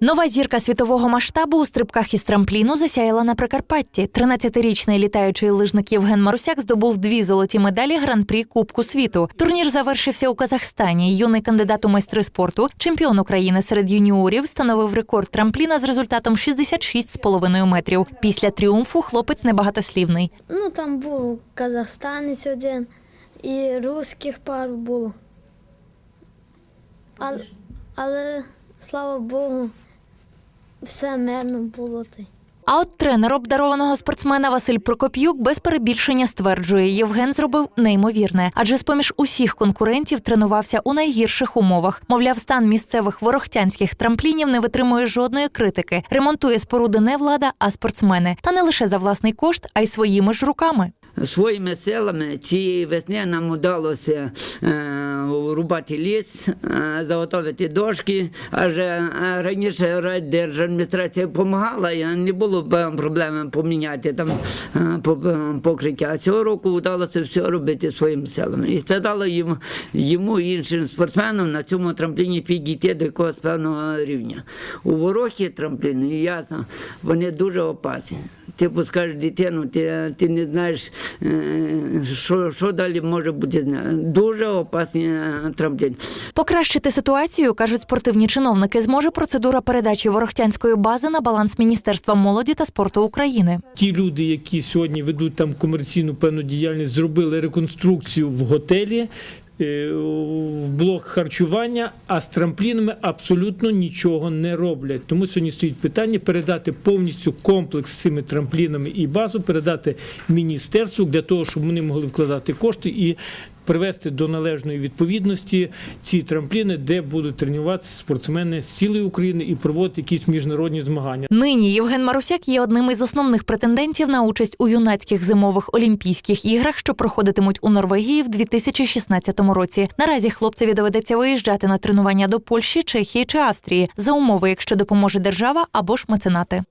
Нова зірка світового масштабу у стрибках із трампліну засяяла на Прикарпатті. 13-річний літаючий лижник Євген Марусяк здобув дві золоті медалі гран-прі Кубку світу. Турнір завершився у Казахстані. Юний кандидат у майстри спорту, чемпіон України серед юніорів, встановив рекорд трампліна з результатом 66,5 метрів. Після тріумфу хлопець небагатослівний. Ну, там був казахстанець один і русських пару було. Але, але слава Богу, все мирно було. А от тренер обдарованого спортсмена Василь Прокоп'юк без перебільшення стверджує, Євген зробив неймовірне, адже з-поміж усіх конкурентів тренувався у найгірших умовах. Мовляв, стан місцевих ворохтянських трамплінів не витримує жодної критики. Ремонтує споруди не влада, а спортсмени. Та не лише за власний кошт, а й своїми ж руками. Своїми силами цієї весни нам вдалося е, рубати ліс, е, заготовити дошки. Адже е, раніше райдержадміністрація допомагала, і не було б проблеми поміняти там е, покриття. А цього року вдалося все робити своїми силами. І це дало йому, йому і іншим спортсменам на цьому трампліні підійти до якогось певного рівня. У ворохі трампліни, ясно, вони дуже опасні. Ти пускаєш дитину, ти, ти не знаєш, е, що, що далі може бути. Дуже опасні е. Покращити ситуацію, кажуть спортивні чиновники, зможе процедура передачі ворохтянської бази на баланс Міністерства молоді та спорту України. Ті люди, які сьогодні ведуть там комерційну певну діяльність, зробили реконструкцію в готелі. Е, В блок харчування, а з трамплінами абсолютно нічого не роблять. Тому сьогодні стоїть питання передати повністю комплекс з цими трамплінами і базу, передати міністерству для того, щоб вони могли вкладати кошти і привести до належної відповідності ці трампліни, де будуть тренуватися спортсмени з цілої України і проводити якісь міжнародні змагання. Нині Євген Марусяк є одним із основних претендентів на участь у юнацьких зимових олімпійських іграх, що проходитимуть у Норвегії в 2016 році. Наразі хлопцеві доведеться виїжджати на тренування до Польщі, Чехії чи Австрії за умови, якщо допоможе держава або ж меценати.